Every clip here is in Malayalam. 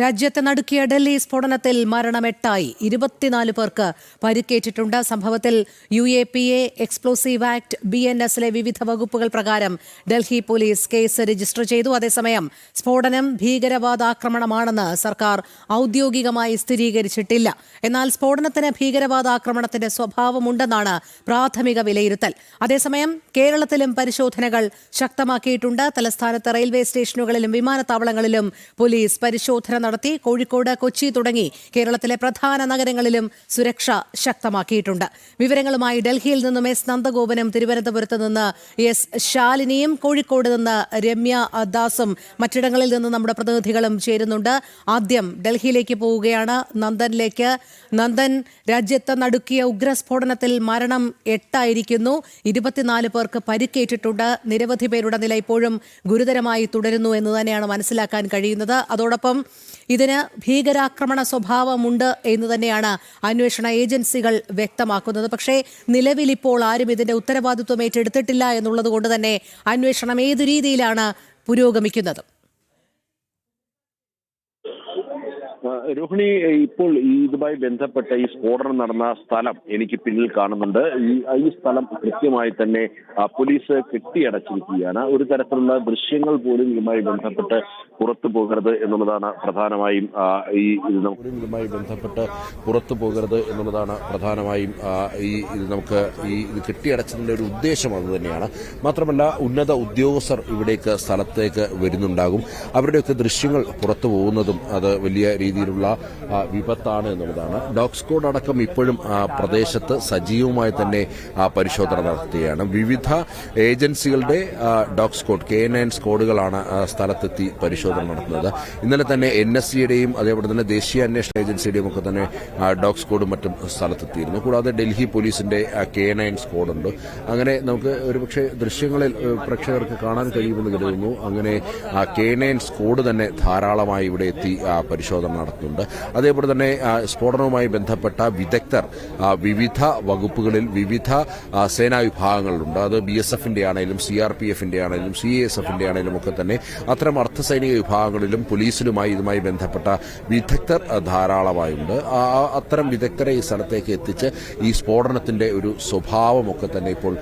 രാജ്യത്തെ നടുക്കിയ ഡൽഹി സ്ഫോടനത്തിൽ മരണം എട്ടായി. ഇരുപത്തിനാല് പേർക്ക് പരിക്കേറ്റിട്ടുണ്ട്. സംഭവത്തിൽ U A P A explosive act B N എസിലെ വിവിധ വകുപ്പുകൾ പ്രകാരം ഡൽഹി പോലീസ് കേസ് രജിസ്റ്റർ ചെയ്തു. അതേസമയം സ്ഫോടനം ഭീകരവാദാക്രമണമാണെന്ന് സർക്കാർ ഔദ്യോഗികമായി സ്ഥിരീകരിച്ചിട്ടില്ല. എന്നാൽ സ്ഫോടനത്തിന് ഭീകരവാദാക്രമണത്തിന്റെ സ്വഭാവമുണ്ടെന്നാണ് പ്രാഥമിക വിലയിരുത്തൽ. അതേസമയം കേരളത്തിലും പരിശോധനകൾ ശക്തമാക്കിയിട്ടുണ്ട്. തലസ്ഥാനത്ത് റെയിൽവേ സ്റ്റേഷനുകളിലും വിമാനത്താവളങ്ങളിലും പോലീസ് പരിശോധന നടത്തി കോഴിക്കോട് കൊച്ചി തുടങ്ങി കേരളത്തിലെ പ്രധാന നഗരങ്ങളിലും സുരക്ഷ ശക്തമാക്കിയിട്ടുണ്ട്. വിവരങ്ങളുമായി ഡൽഹിയിൽ നിന്നും എസ് നന്ദഗോപനും തിരുവനന്തപുരത്ത് നിന്ന് എസ് ശാലിനിയും കോഴിക്കോട് നിന്ന് രമ്യ ദാസും മറ്റിടങ്ങളിൽ നിന്ന് നമ്മുടെ പ്രതിനിധികളും ചേരുന്നുണ്ട്. ആദ്യം ഡൽഹിയിലേക്ക് പോവുകയാണ്. നന്ദനിലേക്ക്. നന്ദൻ രാജ്യത്ത് നടുക്കിയ ഉഗ്രസ്ഫോടനത്തിൽ മരണം എട്ടായിരിക്കുന്നു. ഇരുപത്തിനാല് പേർക്ക് പരിക്കേറ്റിട്ടുണ്ട്. നിരവധി പേരുടെ നില ഇപ്പോഴും ഗുരുതരമായി തുടരുന്നു എന്ന് തന്നെയാണ് മനസ്സിലാക്കാൻ കഴിയുന്നത്. അതോടൊപ്പം ഇതിന് ഭീകരാക്രമണ സ്വഭാവമുണ്ട് എന്ന് തന്നെയാണ് അന്വേഷണ ഏജൻസികൾ വ്യക്തമാക്കുന്നത്. പക്ഷേ നിലവിൽ ഇപ്പോൾ ആരും ഇതിന്റെ ഉത്തരവാദിത്വം ഏറ്റെടുത്തിട്ടില്ല എന്നുള്ളത് കൊണ്ട് തന്നെ അന്വേഷണം ഏതു രീതിയിലാണ് പുരോഗമിക്കുന്നത് ആ, രോഹിണി ഇപ്പോൾ ഇതുമായി ബന്ധപ്പെട്ട ഈ സ്ഫോടനം നടന്ന സ്ഥലം എനിക്ക് പിന്നിൽ കാണുന്നുണ്ട്. ഈ ഈ സ്ഥലം കൃത്യമായി തന്നെ പോലീസ് കെട്ടിയടച്ചിരിക്കുകയാണ്. ഒരു തരത്തിലുള്ള ദൃശ്യങ്ങൾ പോലും ഇതുമായി ബന്ധപ്പെട്ട് പുറത്തു പോകരുത് എന്നുള്ളതാണ് പ്രധാനമായും ഈ ഇത് ഇതുമായി ബന്ധപ്പെട്ട് പുറത്തു പോകരുത് എന്നുള്ളതാണ് പ്രധാനമായും ഈ ഇത് നമുക്ക് ഈ ഇത് കെട്ടിയടച്ചതിന്റെ ഒരു ഉദ്ദേശം അത് തന്നെയാണ്. മാത്രമല്ല ഉന്നത ഉദ്യോഗസ്ഥർ ഇവിടേക്ക് സ്ഥലത്തേക്ക് വരുന്നുണ്ടാകും. അവരുടെയൊക്കെ ദൃശ്യങ്ങൾ പുറത്തു പോകുന്നതും അത് വലിയ രീതിയിലുള്ള ആ, വിപത്താണ് എന്നുള്ളതാണ്. ഡോഗ് സ്ക്വാഡ് അടക്കം ഇപ്പോഴും ആ, പ്രദേശത്ത് സജീവമായി തന്നെ പരിശോധന നടത്തുകയാണ്. വിവിധ ഏജൻസികളുടെ ഡോഗ് സ്ക്വാഡ് കെ നയൻ സ്ക്വാഡുകളാണ് സ്ഥലത്തെത്തി പരിശോധന നടത്തുന്നത്. ഇന്നലെ തന്നെ എൻ എസ് സിയുടെയും അതേപോലെ തന്നെ ദേശീയ അന്വേഷണ ഏജൻസിയുടെയും ഒക്കെ തന്നെ ഡോഗ് സ്ക്വാഡും മറ്റും സ്ഥലത്തെത്തിയിരുന്നു. കൂടാതെ ഡൽഹി പോലീസിന്റെ കെ നയൻ സ്ക്വാഡുണ്ട്. അങ്ങനെ നമുക്ക് ഒരുപക്ഷെ ദൃശ്യങ്ങളിൽ പ്രേക്ഷകർക്ക് കാണാൻ കഴിയുമെന്ന് കരുതുന്നു. അങ്ങനെ കെ നയൻ സ്ക്വാഡ് തന്നെ ധാരാളമായി ഇവിടെ എത്തി പരിശോധന പരിശോധന നടത്തുന്നുണ്ട് അതേപോലെ തന്നെ സ്ഫോടനവുമായി ബന്ധപ്പെട്ട വിദഗ്ധർ വിവിധ വകുപ്പുകളിൽ വിവിധ സേനാ വിഭാഗങ്ങളിലുണ്ട് അത് ബി എസ് എഫിന്റെ ആണെങ്കിലും സി ആർ പി എഫിന്റെ ആണെങ്കിലും സി എസ് എഫിന്റെ ആണെങ്കിലും ഒക്കെ തന്നെ അത്തരം അർദ്ധസൈനിക വിഭാഗങ്ങളിലും പോലീസിലുമായി ഇതുമായി ബന്ധപ്പെട്ട വിദഗ്ധർ ധാരാളമായുണ്ട്. അത്തരം വിദഗ്ധരെ ഈ സ്ഥലത്തേക്ക് എത്തിച്ച് ഈ സ്ഫോടനത്തിന്റെ ഒരു സ്വഭാവമൊക്കെ തന്നെ ഇപ്പോൾ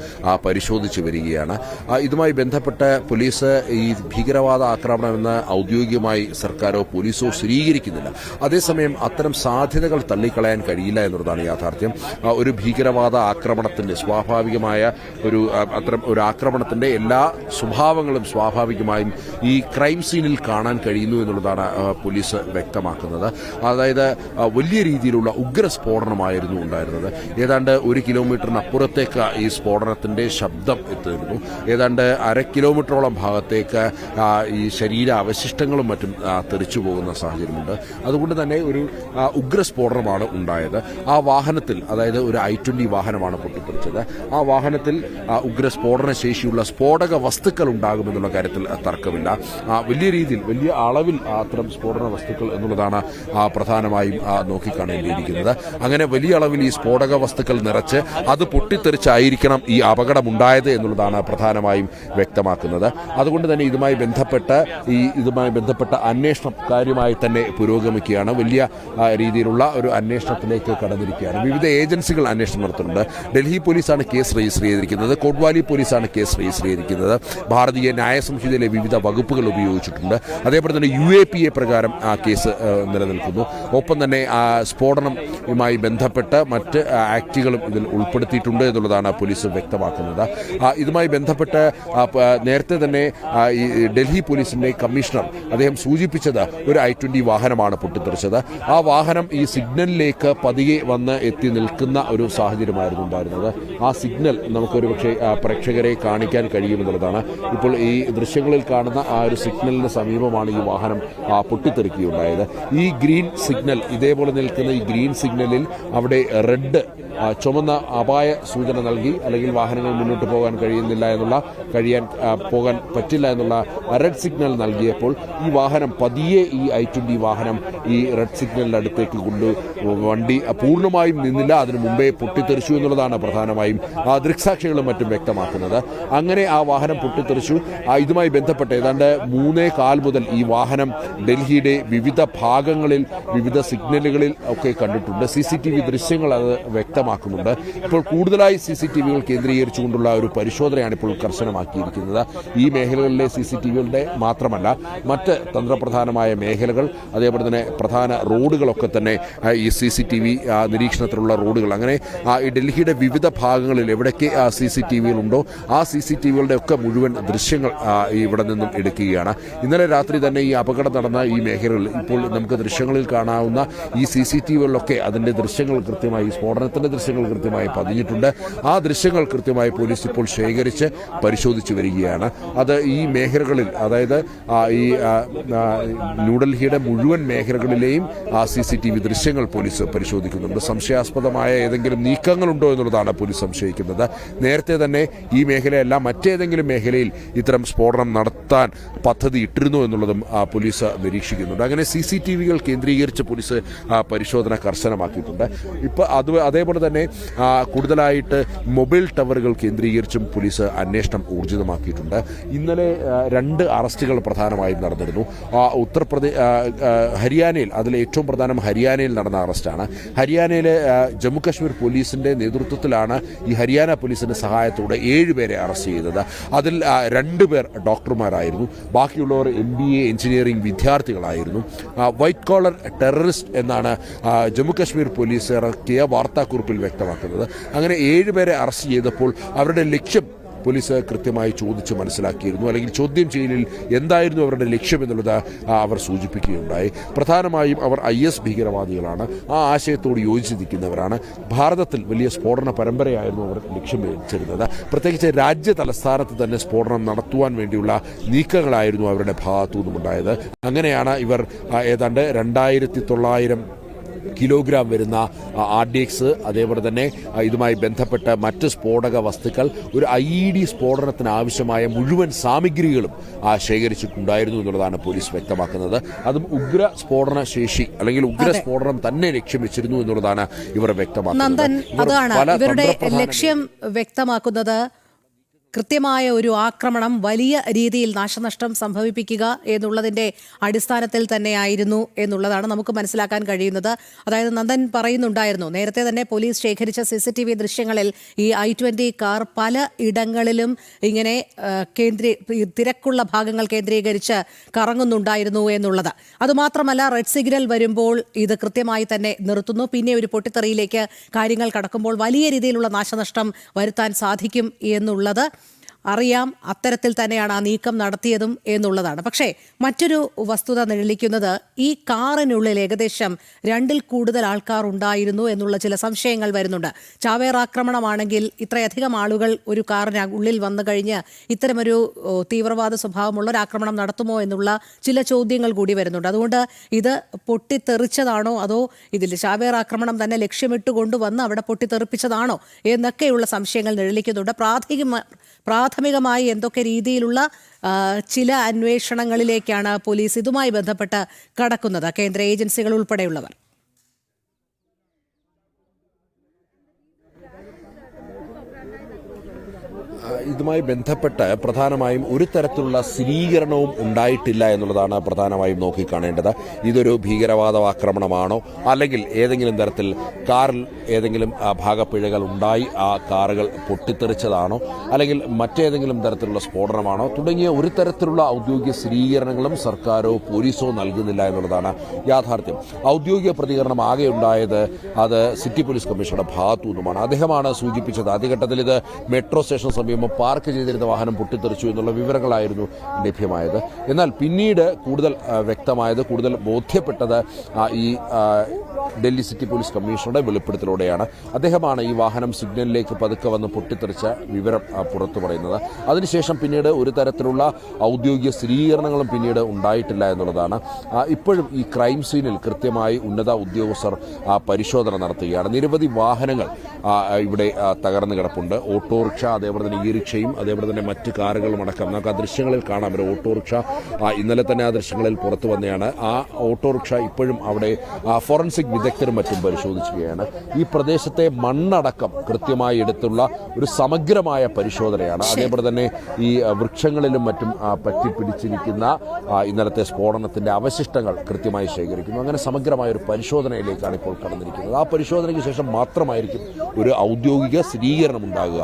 പരിശോധിച്ചു വരികയാണ്. ഇതുമായി ബന്ധപ്പെട്ട് പോലീസ് ഈ ഭീകരവാദ ആക്രമണമെന്ന് ഔദ്യോഗികമായി സർക്കാരോ പോലീസോ സ്ഥിരീകരിക്കുന്നില്ല അതേസമയം അത്തരം സാധ്യതകൾ തള്ളിക്കളയാൻ കഴിയില്ല എന്നുള്ളതാണ് യാഥാർത്ഥ്യം. ഒരു ഭീകരവാദ ആക്രമണത്തിന്റെ സ്വാഭാവികമായ ഒരു അത്തരം ഒരു ആക്രമണത്തിന്റെ എല്ലാ സ്വഭാവങ്ങളും സ്വാഭാവികമായും ഈ ക്രൈം സീനിൽ കാണാൻ കഴിയുന്നു എന്നുള്ളതാണ് പോലീസ് വ്യക്തമാക്കുന്നത്. അതായത് വലിയ രീതിയിലുള്ള ഉഗ്ര സ്ഫോടനമായിരുന്നു ഉണ്ടായിരുന്നത്. ഏതാണ്ട് ഒരു കിലോമീറ്ററിനപ്പുറത്തേക്ക് ഈ സ്ഫോടനത്തിന്റെ ശബ്ദം എത്തിയിരുന്നു. ഏതാണ്ട് അര കിലോമീറ്ററോളം ഭാഗത്തേക്ക് ഈ ശരീര അവശിഷ്ടങ്ങളും മറ്റും തെറിച്ചു പോകുന്ന സാഹചര്യമുണ്ട്. അതുകൊണ്ട് തന്നെ ഒരു ഉഗ്രസ്ഫോടനമാണ് ഉഗ്ര സ്ഫോടനമാണ് ഉണ്ടായത്. ആ വാഹനത്തിൽ അതായത് ഒരു ഐ ട്വന്റി വാഹനമാണ് പൊട്ടിത്തെറിച്ചത്. ആ വാഹനത്തിൽ ഉഗ്രസ്ഫോടന ഉഗ്ര സ്ഫോടന ശേഷിയുള്ള സ്ഫോടക വസ്തുക്കൾ ഉണ്ടാകുമെന്നുള്ള കാര്യത്തിൽ തർക്കമില്ല. വലിയ രീതിയിൽ വലിയ അളവിൽ അത്തരം സ്ഫോടന വസ്തുക്കൾ എന്നുള്ളതാണ് പ്രധാനമായും നോക്കിക്കാണേണ്ടിയിരിക്കുന്നത്. അങ്ങനെ വലിയ അളവിൽ ഈ സ്ഫോടക വസ്തുക്കൾ നിറച്ച് അത് പൊട്ടിത്തെറിച്ചായിരിക്കണം ഈ അപകടമുണ്ടായത് എന്നുള്ളതാണ് പ്രധാനമായും വ്യക്തമാക്കുന്നത്. അതുകൊണ്ട് തന്നെ ഇതുമായി ബന്ധപ്പെട്ട് ഈ ഇതുമായി ബന്ധപ്പെട്ട അന്വേഷണം കാര്യമായി തന്നെ പുരോഗമിക്കുകയാണ് വലിയ രീതിയിലുള്ള ഒരു അന്വേഷണത്തിലേക്ക് കടന്നിരിക്കുകയാണ്. വിവിധ ഏജൻസികൾ അന്വേഷണം നടത്തുന്നുണ്ട്. ഡൽഹി പോലീസാണ് കേസ് രജിസ്റ്റർ ചെയ്തിരിക്കുന്നത്. കോട്ട്വാലി പോലീസാണ് കേസ് രജിസ്റ്റർ ചെയ്തിരിക്കുന്നത്. ഭാരതീയ ന്യായ സംഹിതയിലെ വിവിധ വകുപ്പുകൾ ഉപയോഗിച്ചിട്ടുണ്ട്. അതേപോലെ തന്നെ യു എ പി എ പ്രകാരം ആ കേസ് നിലനിൽക്കുന്നു. ഒപ്പം തന്നെ സ്ഫോടനവുമായി ബന്ധപ്പെട്ട് മറ്റ് ആക്റ്റുകളും ഇതിൽ ഉൾപ്പെടുത്തിയിട്ടുണ്ട് എന്നുള്ളതാണ് പോലീസ് വ്യക്തമാക്കുന്നത്. ഇതുമായി ബന്ധപ്പെട്ട് നേരത്തെ തന്നെ ഈ ഡൽഹി പോലീസിന്റെ കമ്മീഷണർ അദ്ദേഹം സൂചിപ്പിച്ചത് ഒരു ഐ ട്വന്റി വാഹനമാണ് പൊട്ടിത്തെറിച്ചത് ആ വാഹനം ഈ സിഗ്നലിലേക്ക് പതിയെ വന്ന് എത്തി നിൽക്കുന്ന ഒരു സാഹചര്യമായിരുന്നു ഉണ്ടായിരുന്നത്. ആ സിഗ്നൽ നമുക്കൊരു പക്ഷേ പ്രേക്ഷകരെ കാണിക്കാൻ കഴിയുമെന്നുള്ളതാണ്. ഇപ്പോൾ ഈ ദൃശ്യങ്ങളിൽ കാണുന്ന ആ ഒരു സിഗ്നലിന് സമീപമാണ് ഈ വാഹനം ആ, പൊട്ടിത്തെറിക്കുകയുണ്ടായത്. ഈ ഗ്രീൻ സിഗ്നൽ ഇതേപോലെ നിൽക്കുന്ന ഈ ഗ്രീൻ സിഗ്നലിൽ അവിടെ റെഡ് ചുമന്ന അപായ സൂചന നൽകി അല്ലെങ്കിൽ വാഹനങ്ങൾ മുന്നോട്ട് പോകാൻ കഴിയുന്നില്ല എന്നുള്ള കഴിയാൻ പോകാൻ പറ്റില്ല എന്നുള്ള റെഡ് സിഗ്നൽ നൽകിയപ്പോൾ ഈ വാഹനം പതിയെ ഈ ഐ ട്വന്റി വാഹനം ഈ റെഡ് സിഗ്നലിന്റെ അടുത്തേക്ക് കൊണ്ട് വണ്ടി പൂർണമായും നിന്നില്ല. അതിനു മുമ്പേ പൊട്ടിത്തെറിച്ചു എന്നുള്ളതാണ് പ്രധാനമായും ആ ദൃക്സാക്ഷികളും മറ്റും വ്യക്തമാക്കുന്നത്. അങ്ങനെ ആ വാഹനം പൊട്ടിത്തെറിച്ചു. ഇതുമായി ബന്ധപ്പെട്ട് ഏതാണ്ട് മൂന്നേ കാൽ മുതൽ ഈ വാഹനം ഡൽഹിയുടെ വിവിധ ഭാഗങ്ങളിൽ വിവിധ സിഗ്നലുകളിൽ ഒക്കെ കണ്ടിട്ടുണ്ട്. സി ദൃശ്യങ്ങൾ അത് വ്യക്തമാക്കുന്നുണ്ട്. ഇപ്പോൾ കൂടുതലായി സി സി ടി വികൾ കേന്ദ്രീകരിച്ചുകൊണ്ടുള്ള ഒരു പരിശോധനയാണ് ഇപ്പോൾ കർശനമാക്കിയിരിക്കുന്നത്. ഈ മേഖലകളിലെ സി സി ടി വികളുടെ മാത്രമല്ല മറ്റ് തന്ത്രപ്രധാനമായ മേഖലകൾ അതേപോലെ തന്നെ പ്രധാന റോഡുകളൊക്കെ തന്നെ ഈ സി സി ടി വി നിരീക്ഷണത്തിലുള്ള റോഡുകൾ. അങ്ങനെ ഈ ഡൽഹിയുടെ വിവിധ ഭാഗങ്ങളിൽ എവിടേക്ക് സി സി ടി വികളുണ്ടോ ആ സി സി ടി വികളുടെ ഒക്കെ മുഴുവൻ ദൃശ്യങ്ങൾ ഇവിടെ നിന്നും എടുക്കുകയാണ്. ഇന്നലെ രാത്രി തന്നെ ഈ അപകടം നടന്ന ഈ മേഖലകളിൽ ഇപ്പോൾ നമുക്ക് ദൃശ്യങ്ങളിൽ കാണാവുന്ന ഈ സി സി ടി വികളിലൊക്കെ അതിന്റെ ദൃശ്യങ്ങൾ കൃത്യമായി സ്ഫോടനത്തിന്റെ ദൃശ്യങ്ങൾ കൃത്യമായി പതിഞ്ഞിട്ടുണ്ട്. ആ ദൃശ്യങ്ങൾ കൃത്യമായി പോലീസ് ഇപ്പോൾ ശേഖരിച്ച് പരിശോധിച്ചു വരികയാണ്. അത് ഈ മേഖലകളിൽ അതായത് ഈ ന്യൂഡൽഹിയുടെ മുഴുവൻ മേഖലകളിലെയും ആ സി സി ടി വി ദൃശ്യങ്ങൾ പോലീസ് പരിശോധിക്കുന്നുണ്ട്. സംശയാസ്പദമായ ഏതെങ്കിലും നീക്കങ്ങളുണ്ടോ എന്നുള്ളതാണ് പോലീസ് സംശയിക്കുന്നത്. നേരത്തെ തന്നെ ഈ മേഖലയല്ല മറ്റേതെങ്കിലും മേഖലയിൽ ഇത്തരം സ്ഫോടനം നടത്താൻ പദ്ധതി ഇട്ടിരുന്നു എന്നുള്ളതും പോലീസ് നിരീക്ഷിക്കുന്നുണ്ട്. അങ്ങനെ സി സി ടി വികൾ കേന്ദ്രീകരിച്ച് പോലീസ് പരിശോധന കർശനമാക്കിയിട്ടുണ്ട്. ഇപ്പോൾ അത് അതേപോലെ തന്നെ കൂടുതലായിട്ട് മൊബൈൽ ടവറുകൾ കേന്ദ്രീകരിച്ചും പോലീസ് അന്വേഷണം ഊർജിതമാക്കിയിട്ടുണ്ട്. ഇന്നലെ രണ്ട് അറസ്റ്റുകൾ പ്രധാനമായും നടന്നിരുന്നു. ഉത്തർപ്രദേശ് ഹരിയാനയിൽ അതിൽ ഏറ്റവും പ്രധാനം ഹരിയാനയിൽ നടന്ന അറസ്റ്റാണ്. ഹരിയാനയിലെ ജമ്മുകശ്മീർ പോലീസിന്റെ നേതൃത്വത്തിലാണ് ഈ ഹരിയാന പോലീസിന്റെ സഹായത്തോടെ ഏഴുപേരെ അറസ്റ്റ് ചെയ്തത്. അതിൽ രണ്ട് പേർ ഡോക്ടർമാരായിരുന്നു. ബാക്കിയുള്ളവർ എം ബി എ എഞ്ചിനീയറിംഗ് വിദ്യാർത്ഥികളായിരുന്നു. വൈറ്റ് കോളർ ടെററിസ്റ്റ് എന്നാണ് ജമ്മുകശ്മീർ ജമ്മു കാശ്മീർ പോലീസ് ഇറക്കിയ വാർത്താക്കുറിപ്പിൽ വ്യക്തമാക്കുന്നത്. അങ്ങനെ ഏഴുപേരെ അറസ്റ്റ് ചെയ്തപ്പോൾ അവരുടെ ലക്ഷ്യം പോലീസ് കൃത്യമായി ചോദിച്ച് മനസ്സിലാക്കിയിരുന്നു. അല്ലെങ്കിൽ ചോദ്യം ചെയ്യലിൽ എന്തായിരുന്നു അവരുടെ ലക്ഷ്യമെന്നുള്ളത് അവർ സൂചിപ്പിക്കുകയുണ്ടായി. പ്രധാനമായും അവർ ഐ എസ് ഭീകരവാദികളാണ്. ആ ആശയത്തോട് യോജിച്ച് നിൽക്കുന്നവരാണ്. ഭാരതത്തിൽ വലിയ സ്ഫോടന പരമ്പരയായിരുന്നു അവർ ലക്ഷ്യം വെച്ചിരുന്നത്. പ്രത്യേകിച്ച് രാജ്യ തലസ്ഥാനത്ത് തന്നെ സ്ഫോടനം നടത്തുവാൻ വേണ്ടിയുള്ള നീക്കങ്ങളായിരുന്നു അവരുടെ ഭാഗത്തു നിന്നുമുണ്ടായത് അങ്ങനെയാണ് ഇവർ ഏതാണ്ട് രണ്ടായിരത്തി തൊള്ളായിരം കിലോഗ്രാം വരുന്ന ആർ ഡി എക്സ് അതേപോലെ തന്നെ ഇതുമായി ബന്ധപ്പെട്ട മറ്റ് സ്ഫോടക വസ്തുക്കൾ ഒരു ഐ ഇ ഡി സ്ഫോടനത്തിന് ആവശ്യമായ മുഴുവൻ സാമഗ്രികളും ശേഖരിച്ചിട്ടുണ്ടായിരുന്നു എന്നുള്ളതാണ് പോലീസ് വ്യക്തമാക്കുന്നത്. അതും ഉഗ്ര സ്ഫോടന ശേഷി അല്ലെങ്കിൽ ഉഗ്ര സ്ഫോടനം തന്നെ ലക്ഷ്യം വെച്ചിരുന്നു എന്നുള്ളതാണ് ഇവർ വ്യക്തമാക്കുന്നത്. അതാണ് ഇവരുടെ ലക്ഷ്യം വ്യക്തമാക്കുന്നത്. കൃത്യമായ ഒരു ആക്രമണം വലിയ രീതിയിൽ നാശനഷ്ടം സംഭവിപ്പിക്കുക എന്നുള്ളതിന്റെ അടിസ്ഥാനത്തിൽ തന്നെയായിരുന്നു എന്നുള്ളതാണ് നമുക്ക് മനസ്സിലാക്കാൻ കഴിയുന്നത്. അതായത് നന്ദൻ പറയുന്നുണ്ടായിരുന്നു നേരത്തെ തന്നെ പോലീസ് ശേഖരിച്ച സി ദൃശ്യങ്ങളിൽ ഈ ഐ ട്വന്റി കാർ പല ഇടങ്ങളിലും ഇങ്ങനെ കേന്ദ്രീ തിരക്കുള്ള ഭാഗങ്ങൾ കേന്ദ്രീകരിച്ച് കറങ്ങുന്നുണ്ടായിരുന്നു എന്നുള്ളത്. അതുമാത്രമല്ല റെഡ് സിഗ്നൽ വരുമ്പോൾ ഇത് കൃത്യമായി തന്നെ നിർത്തുന്നു. പിന്നെ ഒരു പൊട്ടിത്തെറിയിലേക്ക് കാര്യങ്ങൾ കടക്കുമ്പോൾ വലിയ രീതിയിലുള്ള നാശനഷ്ടം വരുത്താൻ സാധിക്കും എന്നുള്ളത് അറിയാം അത്തരത്തിൽ തന്നെയാണ് ആ നീക്കം നടത്തിയതും എന്നുള്ളതാണ്. പക്ഷേ മറ്റൊരു വസ്തുത നിഴലിക്കുന്നത് ഈ കാറിനുള്ളിൽ ഏകദേശം രണ്ടിൽ കൂടുതൽ ആൾക്കാർ ഉണ്ടായിരുന്നു എന്നുള്ള ചില സംശയങ്ങൾ വരുന്നുണ്ട്. ചാവേർ ആക്രമണമാണെങ്കിൽ ഇത്രയധികം ആളുകൾ ഒരു കാറിന് ഉള്ളിൽ വന്നു കഴിഞ്ഞ് ഇത്തരമൊരു തീവ്രവാദ സ്വഭാവമുള്ള ഒരു ആക്രമണം നടത്തുമോ എന്നുള്ള ചില ചോദ്യങ്ങൾ കൂടി വരുന്നുണ്ട്. അതുകൊണ്ട് ഇത് പൊട്ടിത്തെറിച്ചതാണോ അതോ ഇതിൽ ചാവേർ ആക്രമണം തന്നെ ലക്ഷ്യമിട്ട് കൊണ്ടുവന്ന് അവിടെ പൊട്ടിത്തെറിപ്പിച്ചതാണോ എന്നൊക്കെയുള്ള സംശയങ്ങൾ നിഴലിക്കുന്നുണ്ട്. പ്രാഥമിക പ്രാഥമികമായി എന്തൊക്കെ രീതിയിലുള്ള ചില അന്വേഷണങ്ങളിലേക്കാണ് പോലീസ് ഇതുമായി ബന്ധപ്പെട്ട് കടക്കുന്നത്. കേന്ദ്ര ഏജൻസികൾ ഉൾപ്പെടെയുള്ളവർ. ഇതുമായി ബന്ധപ്പെട്ട് പ്രധാനമായും ഒരു തരത്തിലുള്ള സ്ഥിരീകരണവും ഉണ്ടായിട്ടില്ല എന്നുള്ളതാണ് പ്രധാനമായും നോക്കിക്കാണേണ്ടത്. ഇതൊരു ഭീകരവാദ ആക്രമണമാണോ? അല്ലെങ്കിൽ ഏതെങ്കിലും തരത്തിൽ കാറിൽ ഏതെങ്കിലും ഭാഗപ്പിഴകൾ ഉണ്ടായി ആ കാറുകൾ പൊട്ടിത്തെറിച്ചതാണോ? അല്ലെങ്കിൽ മറ്റേതെങ്കിലും തരത്തിലുള്ള സ്ഫോടനമാണോ? തുടങ്ങിയ ഒരു തരത്തിലുള്ള ഔദ്യോഗിക സ്ഥിരീകരണങ്ങളും സർക്കാരോ പോലീസോ നൽകുന്നില്ല എന്നുള്ളതാണ് യാഥാർത്ഥ്യം. ഔദ്യോഗിക പ്രതികരണം ആകെ ഉണ്ടായത് അത് സിറ്റി പോലീസ് കമ്മീഷണറുടെ ഭാഗത്തു നിന്നുമാണ് അദ്ദേഹമാണ് സൂചിപ്പിച്ചത്. ആദ്യഘട്ടത്തിൽ ഇത് മെട്രോ സ്റ്റേഷൻ സമീപം പാർക്ക് ചെയ്തിരുന്ന വാഹനം പൊട്ടിത്തെറിച്ചു എന്നുള്ള വിവരങ്ങളായിരുന്നു ലഭ്യമായത്. എന്നാൽ പിന്നീട് കൂടുതൽ വ്യക്തമായത് കൂടുതൽ ബോധ്യപ്പെട്ടത് ഈ ഡൽഹി സിറ്റി പോലീസ് കമ്മീഷണറുടെ വെളിപ്പെടുത്തലോടെയാണ്. അദ്ദേഹമാണ് ഈ വാഹനം സിഗ്നലിലേക്ക് പതുക്കെ വന്ന് പൊട്ടിത്തെറിച്ച വിവരം പുറത്തു പറയുന്നത്. അതിനുശേഷം പിന്നീട് ഒരു തരത്തിലുള്ള ഔദ്യോഗിക സ്ഥിരീകരണങ്ങളും പിന്നീട് ഉണ്ടായിട്ടില്ല എന്നുള്ളതാണ്. ഇപ്പോഴും ഈ ക്രൈം സീനിൽ കൃത്യമായി ഉന്നത ഉദ്യോഗസ്ഥർ പരിശോധന നടത്തുകയാണ്. നിരവധി വാഹനങ്ങൾ ഇവിടെ തകർന്നു കിടപ്പുണ്ട്. ഓട്ടോറിക്ഷ അതേപോലെ തന്നെ ഈ റിക്ഷയും അതേപോലെ തന്നെ മറ്റ് കാറുകളും അടക്കം. നമുക്ക് ആ ദൃശ്യങ്ങളിൽ കാണാം. ഒരു ഓട്ടോറിക്ഷ. ഇന്നലെ തന്നെ ആ ദൃശ്യങ്ങളിൽ പുറത്തു വന്നതാണ് ആ ഓട്ടോറിക്ഷ ഇപ്പോഴും അവിടെ ഫോറൻസിക് വിദഗ്ധരും മറ്റും പരിശോധിച്ചുകയാണ് ഈ പ്രദേശത്തെ മണ്ണടക്കം കൃത്യമായി എടുത്തുള്ള ഒരു സമഗ്രമായ പരിശോധനയാണ്. അതേപോലെ തന്നെ ഈ വൃക്ഷങ്ങളിലും മറ്റും പറ്റി പറ്റിപ്പിടിച്ചിരിക്കുന്ന ഇന്നലത്തെ സ്ഫോടനത്തിന്റെ അവശിഷ്ടങ്ങൾ കൃത്യമായി ശേഖരിക്കുന്നു. അങ്ങനെ സമഗ്രമായ ഒരു പരിശോധനയിലേക്കാണ് ഇപ്പോൾ കടന്നിരിക്കുന്നത്. ആ പരിശോധനയ്ക്ക് ശേഷം മാത്രമായിരിക്കും ഒരു ഔദ്യോഗിക സ്ഥിരീകരണം ഉണ്ടാകുക.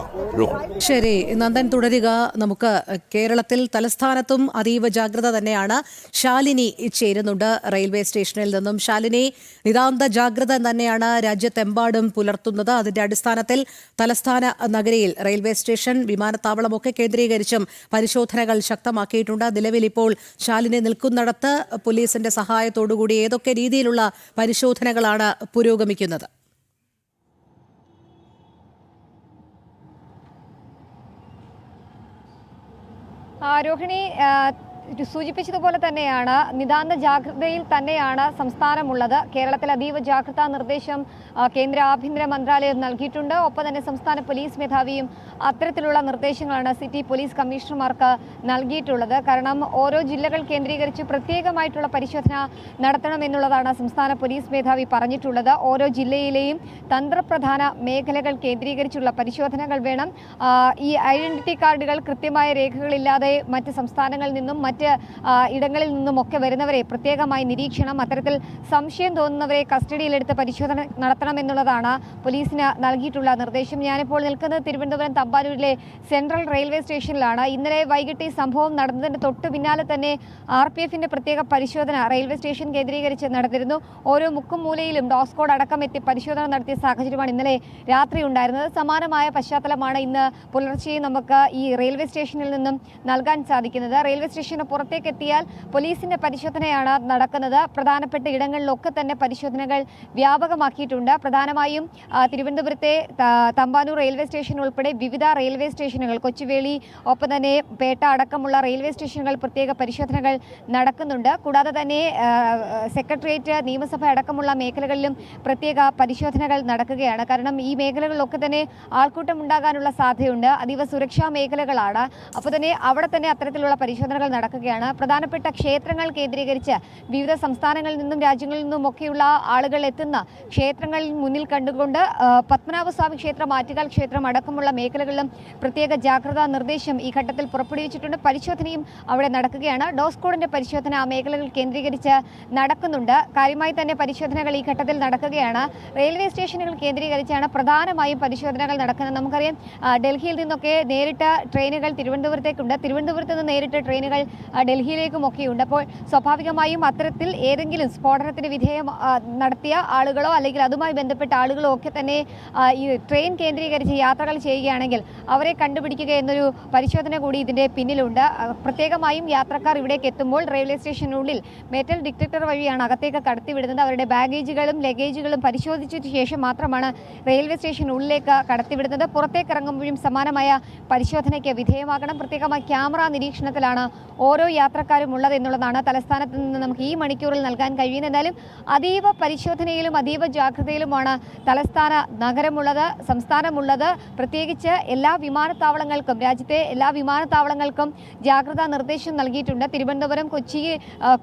ശരി നന്ദൻ തുടരുക. നമുക്ക് കേരളത്തിൽ തലസ്ഥാനത്തും അതീവ ജാഗ്രത തന്നെയാണ്. ശാലിനി ചേരുന്നുണ്ട് റെയിൽവേ സ്റ്റേഷനിൽ നിന്നും. ശാലിനി നിതാന്ത ജാഗ്രത തന്നെയാണ് രാജ്യത്തെമ്പാടും പുലർത്തുന്നത്. അതിന്റെ അടിസ്ഥാനത്തിൽ തലസ്ഥാന നഗരിയിൽ റെയിൽവേ സ്റ്റേഷൻ വിമാനത്താവളമൊക്കെ കേന്ദ്രീകരിച്ചും പരിശോധനകൾ ശക്തമാക്കിയിട്ടുണ്ട്. നിലവിൽ ഇപ്പോൾ ശാലിനി നിൽക്കുന്നിടത്ത് പോലീസിന്റെ സഹായത്തോടുകൂടി ഏതൊക്കെ രീതിയിലുള്ള പരിശോധനകളാണ് പുരോഗമിക്കുന്നത്? രോഹിണി സൂചിപ്പിച്ചതുപോലെ തന്നെയാണ് നിതാന്ത ജാഗ്രതയിൽ തന്നെയാണ് സംസ്ഥാനമുള്ളത്. കേരളത്തിൽ അതീവ ജാഗ്രതാ നിർദ്ദേശം കേന്ദ്ര ആഭ്യന്തര മന്ത്രാലയം നൽകിയിട്ടുണ്ട്. ഒപ്പം തന്നെ സംസ്ഥാന പോലീസ് മേധാവിയും അത്തരത്തിലുള്ള നിർദ്ദേശങ്ങളാണ് സിറ്റി പോലീസ് കമ്മീഷണർമാർക്ക് നൽകിയിട്ടുള്ളത്. കാരണം ഓരോ ജില്ലകൾ കേന്ദ്രീകരിച്ച് പ്രത്യേകമായിട്ടുള്ള പരിശോധന നടത്തണമെന്നുള്ളതാണ് സംസ്ഥാന പോലീസ് മേധാവി പറഞ്ഞിട്ടുള്ളത്. ഓരോ ജില്ലയിലെയും തന്ത്രപ്രധാന മേഖലകൾ കേന്ദ്രീകരിച്ചുള്ള പരിശോധനകൾ വേണം. ഈ ഐഡന്റിറ്റി കാർഡുകൾ കൃത്യമായ രേഖകളില്ലാതെ മറ്റ് സംസ്ഥാനങ്ങളിൽ നിന്നും ആ, ഇടങ്ങളിൽ നിന്നും ഒക്കെ വരുന്നവരെ പ്രത്യേകമായി നിരീക്ഷണം അത്തരത്തിൽ സംശയം തോന്നുന്നവരെ കസ്റ്റഡിയിലെടുത്ത് പരിശോധന നടത്തണമെന്നുള്ളതാണ് പോലീസിന് നൽകിയിട്ടുള്ള നിർദ്ദേശം. ഞാനിപ്പോൾ നിൽക്കുന്നത് തിരുവനന്തപുരം തമ്പാനൂരിലെ സെൻട്രൽ റെയിൽവേ സ്റ്റേഷനിലാണ്. ഇന്നലെ വൈകിട്ട് ഈ സംഭവം നടന്നതിന് തൊട്ട് പിന്നാലെ തന്നെ ആർ പി എഫിന്റെ പ്രത്യേക പരിശോധന റെയിൽവേ സ്റ്റേഷൻ കേന്ദ്രീകരിച്ച് നടന്നിരുന്നു. ഓരോ മുക്കും മൂലയിലും ഡോസ്കോഡ് അടക്കം എത്തി പരിശോധന നടത്തിയ സാഹചര്യമാണ് ഇന്നലെ രാത്രി ഉണ്ടായിരുന്നത്. സമാനമായ പശ്ചാത്തലമാണ് ഇന്ന് പുലർച്ചെ നമുക്ക് ഈ റെയിൽവേ സ്റ്റേഷനിൽ നിന്നും നൽകാൻ സാധിക്കുന്നത്. റെയിൽവേ സ്റ്റേഷന് പുറത്തേക്ക് എത്തിയാൽ പോലീസിന്റെ പരിശോധനയാണ് നടക്കുന്നത്. പ്രധാനപ്പെട്ട ഇടങ്ങളിലൊക്കെ തന്നെ പരിശോധനകൾ വ്യാപകമാക്കിയിട്ടുണ്ട്. പ്രധാനമായും തിരുവനന്തപുരത്തെ തമ്പാനൂർ റെയിൽവേ സ്റ്റേഷൻ ഉൾപ്പെടെ വിവിധ റെയിൽവേ സ്റ്റേഷനുകൾ കൊച്ചുവേളി ഒപ്പം തന്നെ പേട്ട അടക്കമുള്ള റെയിൽവേ സ്റ്റേഷനുകൾ പ്രത്യേക പരിശോധനകൾ നടക്കുന്നുണ്ട്. കൂടാതെ തന്നെ സെക്രട്ടേറിയറ്റ് നിയമസഭ അടക്കമുള്ള മേഖലകളിലും പ്രത്യേക പരിശോധനകൾ നടക്കുകയാണ്. കാരണം ഈ മേഖലകളിലൊക്കെ തന്നെ ആൾക്കൂട്ടം ഉണ്ടാകാനുള്ള സാധ്യതയുണ്ട്. അതീവ സുരക്ഷാ മേഖലകളാണ്. അപ്പോൾ തന്നെ അവിടെ തന്നെ അത്തരത്തിലുള്ള പരിശോധനകൾ നടക്കുകയാണ്. പ്രധാനപ്പെട്ട ക്ഷേത്രങ്ങൾ കേന്ദ്രീകരിച്ച് വിവിധ സംസ്ഥാനങ്ങളിൽ നിന്നും രാജ്യങ്ങളിൽ നിന്നും ഒക്കെയുള്ള ആളുകൾ എത്തുന്ന ക്ഷേത്രങ്ങളിൽ മുന്നിൽ കണ്ടുകൊണ്ട് പത്മനാഭസ്വാമി ക്ഷേത്രം ആറ്റുകാൽ ക്ഷേത്രം അടക്കമുള്ള മേഖലകളിലും പ്രത്യേക ജാഗ്രതാ നിർദ്ദേശം ഈ ഘട്ടത്തിൽ പുറപ്പെടുവിച്ചിട്ടുണ്ട്. പരിശോധനയും അവിടെ നടക്കുകയാണ്. ഡോസ് കോഡിന്റെ പരിശോധന ആ മേഖലകൾ കേന്ദ്രീകരിച്ച് നടക്കുന്നുണ്ട്. കാര്യമായി തന്നെ പരിശോധനകൾ ഈ ഘട്ടത്തിൽ നടക്കുകയാണ്. റെയിൽവേ സ്റ്റേഷനുകൾ കേന്ദ്രീകരിച്ചാണ് പ്രധാനമായും പരിശോധനകൾ നടക്കുന്നത്. നമുക്കറിയാം ഡൽഹിയിൽ നിന്നൊക്കെ നേരിട്ട് ട്രെയിനുകൾ തിരുവനന്തപുരത്തേക്കുണ്ട്. തിരുവനന്തപുരത്ത് നിന്ന് നേരിട്ട് ട്രെയിനുകൾ ആ, ഡൽഹിയിലേക്കും ഒക്കെയുണ്ട് അപ്പോൾ സ്വാഭാവികമായും അത്തരത്തിൽ ഏതെങ്കിലും സ്ഫോടനത്തിന് വിധേയം നടത്തിയ ആളുകളോ അല്ലെങ്കിൽ അതുമായി ബന്ധപ്പെട്ട ആളുകളോ ഒക്കെ തന്നെ ഈ ട്രെയിൻ കേന്ദ്രീകരിച്ച് യാത്രകൾ ചെയ്യുകയാണെങ്കിൽ അവരെ കണ്ടുപിടിക്കുക എന്നൊരു പരിശോധന കൂടി ഇതിന്റെ പിന്നിലുണ്ട്. പ്രത്യേകമായും യാത്രക്കാർ ഇവിടേക്ക് എത്തുമ്പോൾ റെയിൽവേ സ്റ്റേഷനുള്ളിൽ മെറ്റൽ ഡിറ്റക്ടർ വഴിയാണ് അകത്തേക്ക് കടത്തിവിടുന്നത് അവരുടെ ബാഗേജുകളും ലഗേജുകളും പരിശോധിച്ചതിന് ശേഷം മാത്രമാണ് റെയിൽവേ സ്റ്റേഷനുള്ളിലേക്ക് കടത്തിവിടുന്നത് പുറത്തേക്ക് ഇറങ്ങുമ്പോഴും സമാനമായ പരിശോധനയ്ക്ക് വിധേയമാകണം. പ്രത്യേകമായി ക്യാമറ നിരീക്ഷണത്തിലാണ് ഓരോ യാത്രക്കാരും ഉള്ളത് എന്നുള്ളതാണ് തലസ്ഥാനത്ത് നിന്ന് നമുക്ക് ഈ മണിക്കൂറിൽ നൽകാൻ കഴിയുന്നത്. എന്തായാലും അതീവ പരിശോധനയിലും അതീവ ജാഗ്രതയിലുമാണ് തലസ്ഥാന നഗരമുള്ളത് സംസ്ഥാനമുള്ളത്. പ്രത്യേകിച്ച് എല്ലാ വിമാനത്താവളങ്ങൾക്കും രാജ്യത്തെ എല്ലാ വിമാനത്താവളങ്ങൾക്കും ജാഗ്രതാ നിർദ്ദേശം നൽകിയിട്ടുണ്ട്. തിരുവനന്തപുരം കൊച്ചി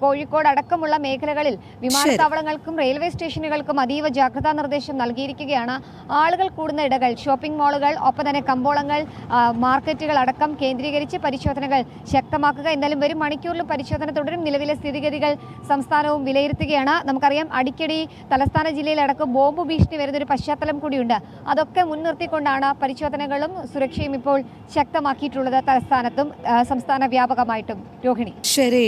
കോഴിക്കോട് അടക്കമുള്ള മേഖലകളിൽ വിമാനത്താവളങ്ങൾക്കും റെയിൽവേ സ്റ്റേഷനുകൾക്കും അതീവ ജാഗ്രതാ നിർദ്ദേശം നൽകിയിരിക്കുകയാണ്. ആളുകൾ കൂടുന്ന ഇടകൾ ഷോപ്പിംഗ് മാളുകൾ ഒപ്പം തന്നെ കമ്പോളങ്ങൾ മാർക്കറ്റുകൾ അടക്കം കേന്ദ്രീകരിച്ച് പരിശോധനകൾ ശക്തമാക്കുക. എന്തായാലും വരും മണിക്കൂറിലും പരിശോധന തുടരും. നിലവിലെ സ്ഥിതിഗതികൾ സംസ്ഥാനവും വിലയിരുത്തുകയാണ്. നമുക്കറിയാം അടിക്കടി തലസ്ഥാന ജില്ലയിലടക്കം ബോംബ് ഭീഷണി വരുന്നൊരു പശ്ചാത്തലം കൂടിയുണ്ട്. അതൊക്കെ മുൻനിർത്തിക്കൊണ്ടാണ് പരിശോധനകളും സുരക്ഷയും ഇപ്പോൾ ശക്തമാക്കിയിട്ടുള്ളത് തലസ്ഥാനത്തും സംസ്ഥാന വ്യാപകമായിട്ടും. രോഹിണി. ശരി